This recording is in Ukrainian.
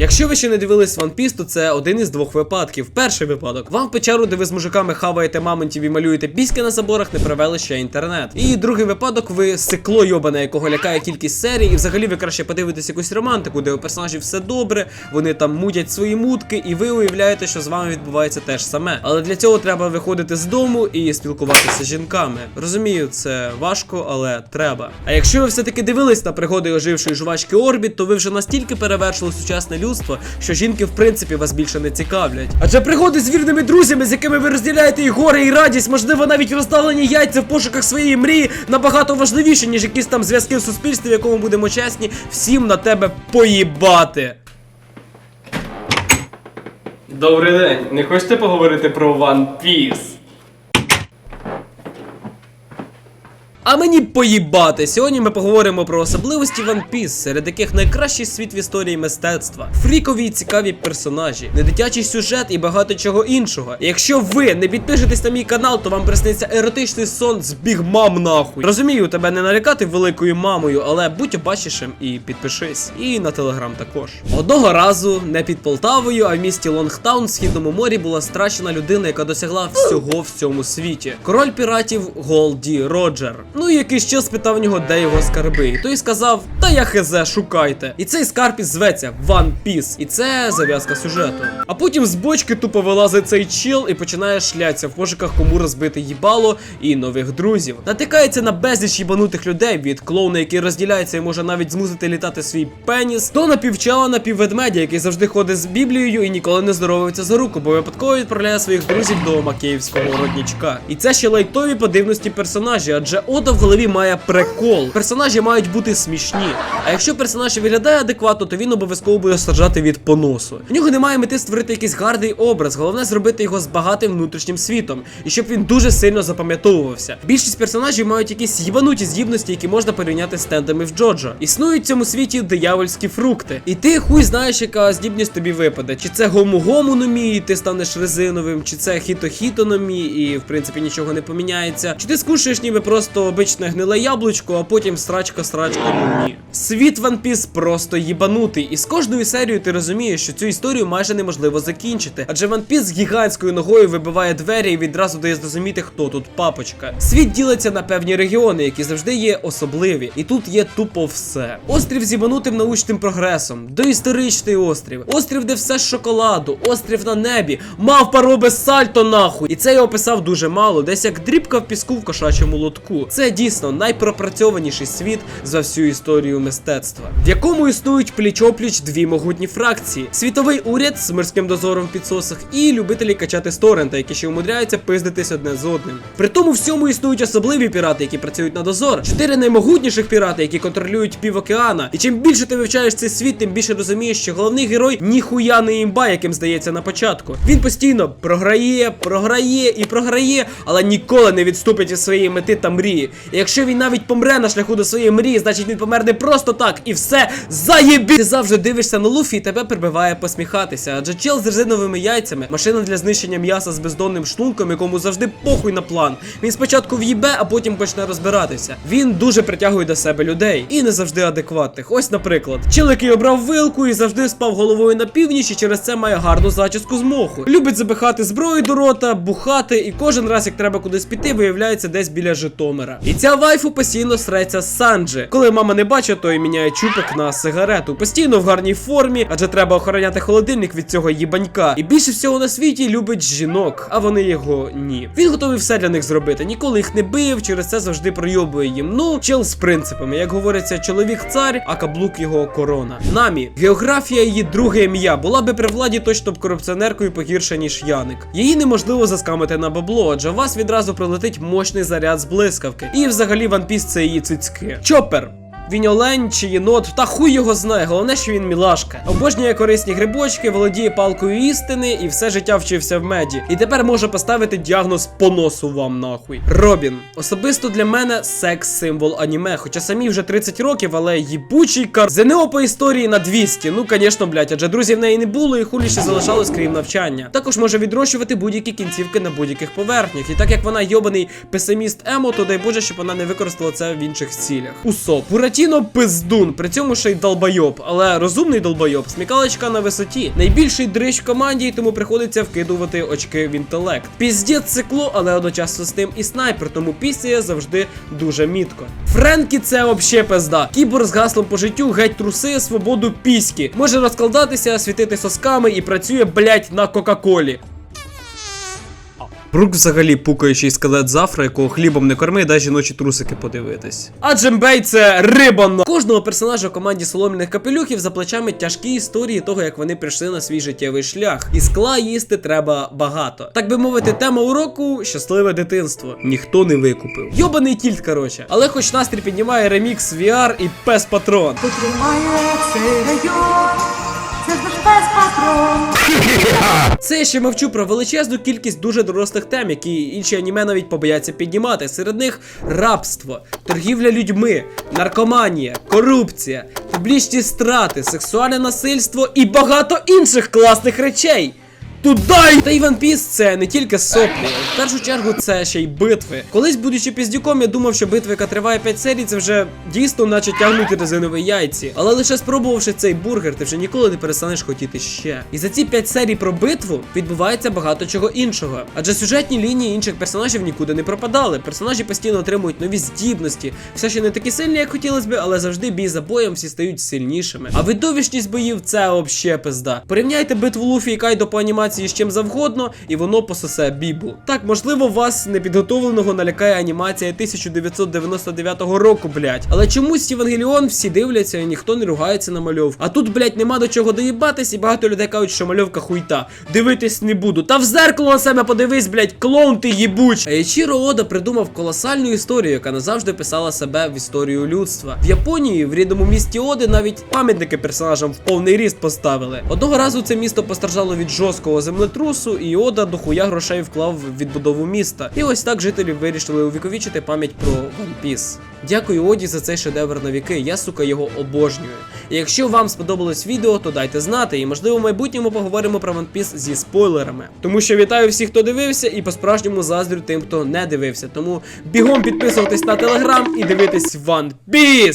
Якщо ви ще не дивились One Piece, то це один із двох випадків. Перший випадок. Вам печеру, де ви з мужиками хаваєте мамонтів і малюєте піськи на заборах, не привели ще інтернет. І другий випадок, ви сикло йобане, якого лякає кількість серій, і взагалі ви краще подивитесь якусь романтику, де у персонажів все добре, вони там мутять свої мутки, і ви уявляєте, що з вами відбувається те ж саме. Але для цього треба виходити з дому і спілкуватися з жінками. Розумію, це важко, але треба. А якщо ви все-таки дивились на пригоди ожившої жувачки Орбіт, то ви вже настільки перевершили сучасне людство, що жінки в принципі вас більше не цікавлять. Адже пригоди з вірними друзями, з якими ви розділяєте і горе, і радість, можливо, навіть роздалені яйця в пошуках своєї мрії, набагато важливіше, ніж якісь там зв'язки в суспільстві, в якому будемо чесні, всім на тебе поїбати. Добрий день. Не хочете поговорити про One Piece? А мені поїбати! Сьогодні ми поговоримо про особливості One Piece, серед яких найкращий світ в історії мистецтва, фрікові і цікаві персонажі, недитячий сюжет і багато чого іншого. Якщо ви не підпишетесь на мій канал, то вам присниться еротичний сон з біг мам нахуй. Розумію, тебе не налякати великою мамою, але будь обачішим і підпишись. І на телеграм також. Одного разу не під Полтавою, а в місті Лонгтаун в східному морі була страчена людина, яка досягла всього в цьому світі. Король піратів Голді Роджер. Ну і якийсь час питав нього, де його скарби. І той сказав: Та я хезе, шукайте. І цей скарб і зветься One Piece. І це зав'язка сюжету. А потім з бочки тупо вилазить цей чіл і починає шлятися в пошуках, кому розбити їбало і нових друзів. Натикається на безліч їбанутих людей від клоуна, який розділяється і може навіть змусити літати свій пеніс, до напівчала напівведмедя, який завжди ходить з біблією і ніколи не здоровується за руку, бо випадково відправляє своїх друзів до Макеївського роднічка. І це ще лайтові по дивності персонажі, адже Ода в голові має прикол. Персонажі мають бути смішні. А якщо персонаж виглядає адекватно, то він обов'язково буде страждати від поносу. В нього немає мети створити якийсь гарний образ, головне зробити його з багатим внутрішнім світом, і щоб він дуже сильно запам'ятовувався. Більшість персонажів мають якісь їбануті здібності, які можна порівняти з стендами в Джоджо. Існують в цьому світі диявольські фрукти. І ти хуй знаєш, яка здібність тобі випаде. Чи це гому-гому і ти станеш резиновим, чи це хіто-хітономі, і в принципі нічого не поміняється. Чи ти скушаєш ніби просто обичне гниле яблучко, а потім срачка-срачка мумі. Світ One Piece просто їбанутий, і з кожною серією ти розумієш, що цю історію майже неможливо закінчити. Адже One Piece з гігантською ногою вибиває двері і відразу дає зрозуміти, хто тут папочка. Світ ділиться на певні регіони, які завжди є особливі, і тут є тупо все. Острів з їбанутим научним прогресом, доісторичний острів, острів, де все з шоколаду, острів на небі, мавпа робить сальто нахуй. І це я описав дуже мало, десь як дрібка в піску в кошачому лотку. Це дійсно найпропрацьованіший світ за всю історію мистецтва, в якому існують пліч-опліч дві могутні фракції: світовий уряд з морським дозором в підсосах і любителі качати з торрента, які ще умудряються пиздитись одне з одним. При тому всьому існують особливі пірати, які працюють на дозор, чотири наймогутніших пірати, які контролюють пів океана. І чим більше ти вивчаєш цей світ, тим більше розумієш, що головний герой ніхуя не імба, яким здається на початку. Він постійно програє, програє і програє, але ніколи не відступить від своєї мети та мрії. І якщо він навіть помре на шляху до своєї мрії, значить він помер не просто так, і все заєбі. Ти завжди дивишся на Луфі і тебе прибиває посміхатися. Адже чел з резиновими яйцями, машина для знищення м'яса з бездонним шлунком, якому завжди похуй на план. Він спочатку в'їбе, а потім почне розбиратися. Він дуже притягує до себе людей і не завжди адекватних. Ось, наприклад, чел, який обрав вилку і завжди спав головою на північ, і через це має гарну зачіску з моху. Любить забихати зброю до рота, бухати, і кожен раз, як треба кудись піти, виявляється десь біля Житомира. І ця вайфу постійно среться з Санджи. Коли мама не бачить, то й міняє чупик на сигарету. Постійно в гарній формі, адже треба охороняти холодильник від цього їбанька. І більше всього на світі любить жінок, а вони його ні. Він готовий все для них зробити. Ніколи їх не бив, через це завжди пройобує їм. Ну, чел з принципами. Як говориться, чоловік цар, а каблук його корона. Намі, географія її друге ім'я. Була би при владі точно б корупціонеркою погірше, ніж Яник. Її неможливо заскамити на бабло, адже у вас відразу прилетить мощний заряд з блискавки. І взагалі One Piece це її цицьки. Чопер. Він олень чи єнот, та хуй його знає, головне, що він мілашка. Обожнює корисні грибочки, володіє палкою істини і все життя вчився в меді. І тепер може поставити діагноз по носу вам нахуй. Робін. Особисто для мене секс-символ аніме. Хоча самі вже 30 років, але їбучий кар. ЗНО по історії на 200. Ну, звісно, блять, адже друзів в неї не було і хулі ще залишалось крім навчання. Також може відрощувати будь-які кінцівки на будь-яких поверхнях. І так як вона йобаний песиміст емо, то дай Боже, щоб вона не використала це в інших цілях. Усоп. Буратіно Буратіно пиздун, при цьому ще й долбойоб, але розумний долбойоб, смікалочка на висоті. Найбільший дрищ в команді, і тому приходиться вкидувати очки в інтелект. Піздець цикло, але одночасно з тим і снайпер, тому пісяє завжди дуже мітко. Френкі це вообще пизда. Кібор з гаслом по життю геть труси, свободу піськи. Може розкладатися, світити сосками і працює, блять, на Кока-Колі. Брук взагалі пукаючий скелет зафра, якого хлібом не корми, дай жіночі трусики подивитись. А Джембей це риба кожного персонажа в команді солом'яних капелюхів за плечами тяжкі історії того, як вони прийшли на свій життєвий шлях. І скла їсти треба багато. Так би мовити, тема уроку щасливе дитинство. Ніхто не викупив. Йобаний кільт, короче. Але хоч настрій піднімає ремікс VR і пес патрон. Потримає цей район, Це ще мовчу про величезну кількість дуже дорослих тем, які інші аніме навіть побояться піднімати. Серед них рабство, торгівля людьми, наркоманія, корупція, публічні страти, сексуальне насильство і багато інших класних речей. Тудай! Та Іван Піс це не тільки соплі, в першу чергу це ще й битви. Колись, будучи піздюком, я думав, що битва, яка триває 5 серій, це вже дійсно наче тягнути резинові яйці. Але лише спробувавши цей бургер, ти вже ніколи не перестанеш хотіти ще. І за ці 5 серій про битву відбувається багато чого іншого. Адже сюжетні лінії інших персонажів нікуди не пропадали. Персонажі постійно отримують нові здібності. Все ще не такі сильні, як хотілося би, але завжди бій за боєм всі стають сильнішими. А видовищність боїв це вообще пизда. Порівняйте битву Луфі і Кайдо по анімації з чим завгодно, і воно пососе бібу. Так, можливо, вас непідготовленого налякає анімація 1999 року, блять. Але чомусь Євангеліон всі дивляться і ніхто не ругається на мальовку. А тут, блять, нема до чого доїбатись, і багато людей кажуть, що мальовка хуйта. Дивитись не буду. Та в зеркало на себе подивись, блять, клоун ти їбуч. А Ячіро Ода придумав колосальну історію, яка назавжди писала себе в історію людства. В Японії, в рідному місті Оди, навіть пам'ятники персонажам в повний ріст поставили. Одного разу це місто постраждало від жорсткого землетрусу, і Ода дохуя грошей вклав в відбудову міста. І ось так жителі вирішили увіковічити пам'ять про One Piece. Дякую Оді за цей шедевр на віки. Я сука його обожнюю. І якщо вам сподобалось відео, то дайте знати, і можливо в майбутньому поговоримо про One Piece зі спойлерами. Тому що вітаю всіх, хто дивився, і по-справжньому заздрю тим, хто не дивився. Тому бігом підписуватись на телеграм і дивитись One Piece!